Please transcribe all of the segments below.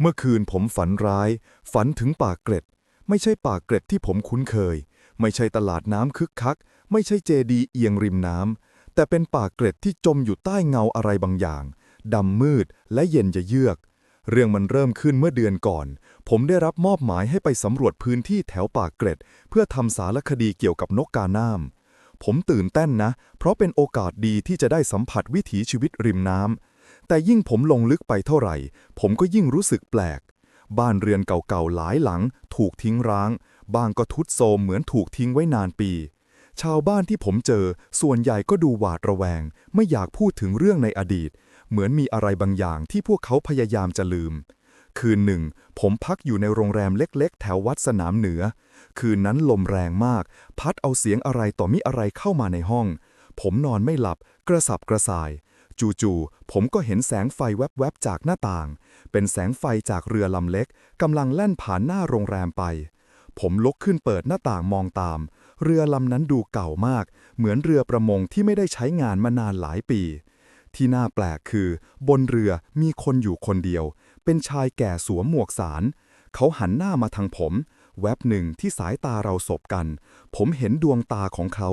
เมื่อคืนผมฝันร้าย ฝันถึงปากเกร็ด ไม่ใช่ปากเกร็ดที่ผมคุ้นเคย ไม่ใช่ตลาดน้ำคึกคัก ไม่ใช่เจดีเอียงริมน้ำแต่เป็นปากเกร็ดที่จมอยู่ใต้เงาอะไรบางอย่างดำมืดและเย็นจะเยือก เรื่องมันเริ่มขึ้นเมื่อเดือนก่อน ผมได้รับมอบหมายให้ไปสำรวจพื้นที่แถวปากเกร็ด เพื่อทำสารคดีเกี่ยวกับนกกาน้ำผมตื่นเต้นนะ เพราะเป็นโอกาสดีที่จะได้สัมผัสวิถีชีวิตริมน้ำ แต่ยิ่งผมลงลึกไปเท่าไหร่ ผมก็ยิ่งรู้สึกแปลก บ้านเรือนเก่าๆหลายหลัง ถูกทิ้งร้าง บางก็ทุดโทรมเหมือนถูกทิ้งไว้นานปี ชาวบ้านที่ผมเจอ ส่วนใหญ่ก็ดูหวาดระแวง ไม่อยากพูดถึงเรื่องในอดีต เหมือนมีอะไรบางอย่างที่พวกเขาพยายามจะลืม คืนหนึ่ง ผมพักอยู่ในโรงแรมเล็กๆ แถววัดสนามเหนือ คืนนั้นลมแรงมาก พัดเอาเสียงอะไรต่อมิอะไรเข้ามาในห้อง ผมนอนไม่หลับ กระสับกระส่าย จู่ๆ ผมก็เห็นแสงไฟแวบๆ จากหน้าต่าง เป็นแสงไฟจากเรือลำเล็กกำลังแล่นผ่านหน้าโรงแรมไป ผมลุกขึ้นเปิดหน้าต่างมองตาม เรือลำนั้นดูเก่ามาก เหมือนเรือประมงที่ไม่ได้ใช้งานมานานหลายปี ที่น่าแปลกคือ บนเรือมีคนอยู่คนเดียว เป็นชายแก่สวมหมวกสาร เขาหันหน้ามาทางผม แวบหนึ่งที่สายตาเราสบกัน ผมเห็นดวงตาของเขา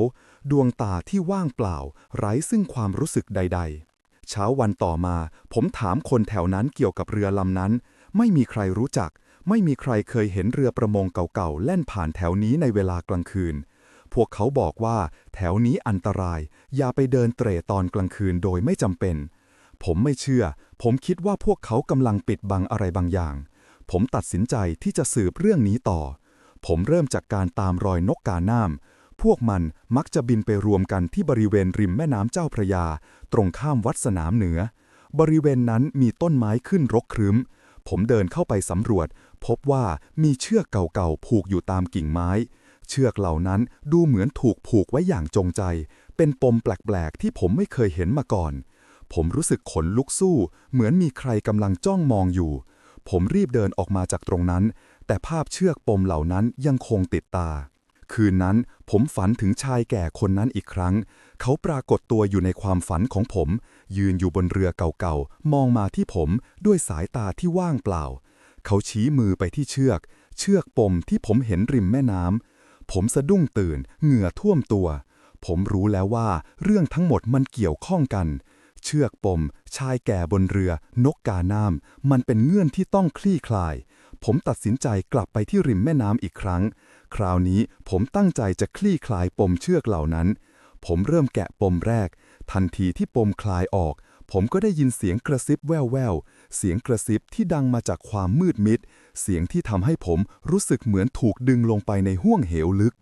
ดวงตาที่ว่างเปล่า ไร้ซึ่งความรู้สึกใด ๆ เช้าวันต่อมา ผมถามคนแถวนั้นเกี่ยวกับเรือลำนั้น ไม่มีใครรู้จัก ไม่มีใครเคยเห็นเรือประมงเก่าๆแล่นผ่านแถวนี้ในเวลากลางคืน พวกเขาบอกว่าแถวนี้อันตราย อย่าไปเดินเตร่ตอนกลางคืนโดยไม่จำเป็น ผมไม่เชื่อ ผมคิดว่าพวกเขากำลังปิดบังอะไรบางอย่าง ผมตัดสินใจที่จะสืบเรื่องนี้ต่อ ผมเริ่มจากการตามรอยนกกาน้ำ พวกมันมักจะบินไปรวมกันที่บริเวณริมแม่น้ำเจ้าพระยา ตรงข้ามวัดสนามเหนือ บริเวณนั้นมีต้นไม้ขึ้นรกครึ้ม ผมเดินเข้าไปสำรวจ พบว่ามีเชือกเก่าๆผูกอยู่ตามกิ่งไม้ เชือกเหล่านั้นดูเหมือนถูกผูกไว้อย่างจงใจ เป็นปมแปลกๆที่ผมไม่เคยเห็นมาก่อน ผมรู้สึกขนลุกสู้ เหมือนมีใครกำลังจ้องมองอยู่ ผมรีบเดินออกมาจากตรงนั้น แต่ภาพเชือกปมเหล่านั้นยังคงติดตา คืนนั้นผมฝันถึงชายแก่คนนั้นอีกครั้ง เขาปรากฏตัวอยู่ในความฝันของผม ยืนอยู่บนเรือเก่าๆ มองมาที่ผมด้วยสายตาที่ว่างเปล่า เขาชี้มือไปที่เชือก เชือกปมที่ผมเห็นริมแม่น้ำผมสะดุ้งตื่น เหงื่อท่วมตัว ผมรู้แล้วว่าเรื่องทั้งหมดมันเกี่ยวข้องกัน เชือกปม ชายแก่บนเรือ นกกาน้ำมันเป็นเงื่อนที่ต้องคลี่คลาย ผมตัดสินใจกลับไปที่ริมแม่น้ำอีกครั้ง คราวนี้ผมตั้งใจจะคลี่คลายปมเชือกเหล่านั้น ผมเริ่มแกะปมแรก ทันทีที่ปมคลายออก ผมก็ได้ยินเสียงกระซิบแว่วๆ เสียงกระซิบที่ดังมาจากความมืดมิด เสียงที่ทำให้ผมรู้สึกเหมือนถูกดึงลงไปในห้วงเหวลึก